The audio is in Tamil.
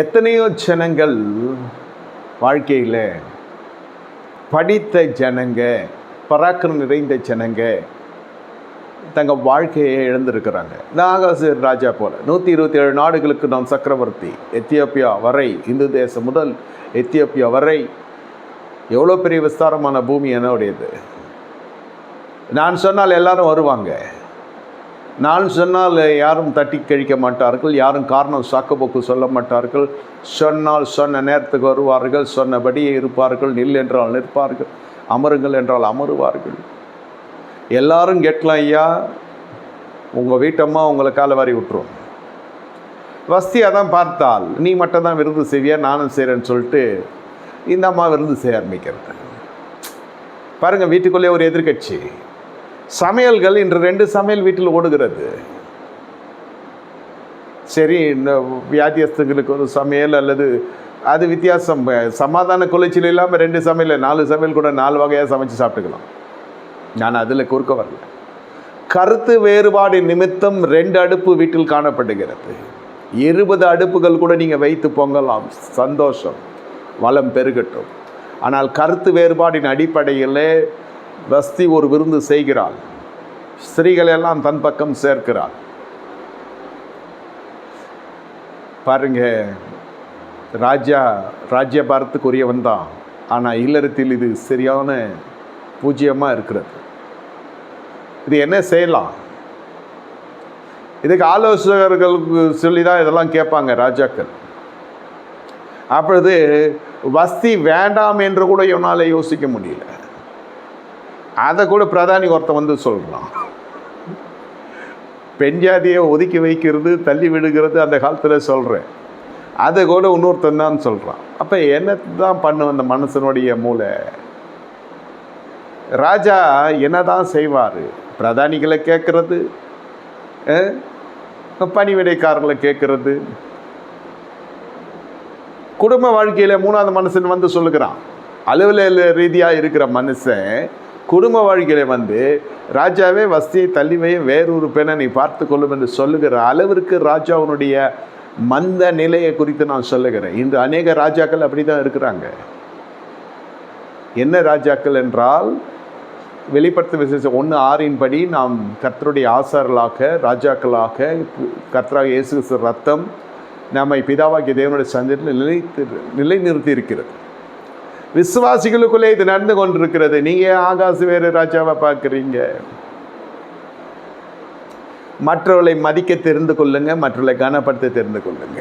எத்தனையோ ஜனங்கள் வாழ்க்கையில் படித்த ஜனங்க பராக்கிரம் நிறைந்த ஜனங்க தங்கள் வாழ்க்கையை இழந்திருக்கிறாங்க. நாகாசர் ராஜா போல. நூற்றி இருபத்தி ஏழு நாடுகளுக்கு நாம் சக்கரவர்த்தி. எத்தியோப்பியா வரை இந்து தேசம் முதல் எத்தியோப்பியா வரை எவ்வளோ பெரிய விஸ்தாரமான பூமி என்னுடையது? நான் சொன்னால் எல்லாரும் வருவாங்க. நான் சொன்னால் யாரும் தட்டி கழிக்க மாட்டார்கள் யாரும் காரணம் சாக்குப்போக்கு சொல்ல மாட்டார்கள். சொன்னால் சொன்ன நேரத்துக்கு வருவார்கள் சொன்னபடியே இருப்பார்கள் நில் என்றால் நிற்பார்கள் அமருங்கள் என்றால் அமருவார்கள். எல்லாரும் கேட்கலாம் ஐயா உங்கள் வீட்டம்மா உங்களை காலை வாரி விட்டுரும். வசதியாக தான் பார்த்தால் நீ மட்டும் தான் விருது செய்வியா நானும் செய்கிறேன்னு சொல்லிட்டு இந்த அம்மா விருது செய்ய ஆரம்பிக்கிறது. பாருங்கள் வீட்டுக்குள்ளே ஒரு எதிர்க்கட்சி. சமையல்கள் இன்று ரெண்டு சமையல் வீட்டில் ஓடுகிறது. சரி இந்த வியாதியஸ்தங்களுக்கு ஒரு சமையல் அல்லது அது வித்தியாசம். சமாதான குலைச்சல் இல்லாமல் ரெண்டு சமையல் நாலு சமையல் கூட நாலு வகையாக சமைச்சு சாப்பிட்டுக்கலாம். நான் அதில் குறுக்க வரல. கருத்து வேறுபாடு நிமித்தம் ரெண்டு அடுப்பு வீட்டில் காணப்படுகிறது. இருபது அடுப்புகள் கூட நீங்கள் வைத்து பொங்கலாம். சந்தோஷம் வளம் பெருகட்டும். ஆனால் கருத்து வேறுபாடின் அடிப்படையிலே வஸ்தி ஒரு விருந்து செய்கிறாள். ஸ்திரீகளெல்லாம் தன் பக்கம் சேர்க்கிறாள். பாருங்க ராஜா ராஜ்யபாரத்துக்குரியவன் தான். ஆனால் இல்லறத்தில் இது சரியான பூஜ்ஜியமாக இருக்கிறது. இது என்ன செய்யலாம்? இதுக்கு ஆலோசகர்களுக்கு சொல்லி தான் இதெல்லாம் கேட்பாங்க ராஜாக்கள். அப்பொழுது வஸ்தி வேண்டாம் என்று கூட இவனால் யோசிக்க முடியல. அதை கூட பிரதானி ஒருத்தன் வந்து சொல்கிறான் பெண் ஜாதியை ஒதுக்கி வைக்கிறது தள்ளி விடுகிறது அந்த காலத்தில் சொல்கிறேன் அதை கூட இன்னொருத்தன் தான் சொல்கிறான் அப்போ என்ன தான் பண்ணும் அந்த மனுஷனுடைய மூளை? ராஜா என்னதான் செய்வார்? பிரதானிகளை கேட்குறது பணிவிடைக்காரர்களை கேட்குறது. குடும்ப வாழ்க்கையில் மூணாவது மனுஷன் வந்து சொல்லுகிறான். அலுவல ரீதியாக இருக்கிற மனுஷன் குடும்ப வாழ்க்கையில் வந்து ராஜாவே வஸ்தியை தள்ளிவையை வேறொரு பெண்ணை நீ பார்த்து கொள்ளும் என்று சொல்லுகிற அளவிற்கு ராஜாவுனுடைய மந்த நிலையை குறித்து நான் சொல்லுகிறேன். இன்று அநேக ராஜாக்கள் அப்படி தான் இருக்கிறாங்க. என்ன ராஜாக்கள் என்றால் வெளிப்படுத்த விசேஷம் ஒன்று ஆறின்படி நாம் கர்த்தருடைய ஆசார்களாக ராஜாக்களாக கர்த்தராக இயேசு கிறிஸ்து ரத்தம் நம்மை பிதாவாகிய தேவனுடைய சந்தத்தில் நிலைத்து நிலைநிறுத்தி இருக்கிறது. விசுவாசிகளுக்குள்ளே இது நடந்து கொண்டிருக்கிறது. நீங்கள் ஆகாசு வேறு ராஜாவை பார்க்குறீங்க? மற்றவர்களை மதிக்க தெரிந்து கொள்ளுங்க மற்றவர்களை கனப்படுத்த தெரிந்து கொள்ளுங்க.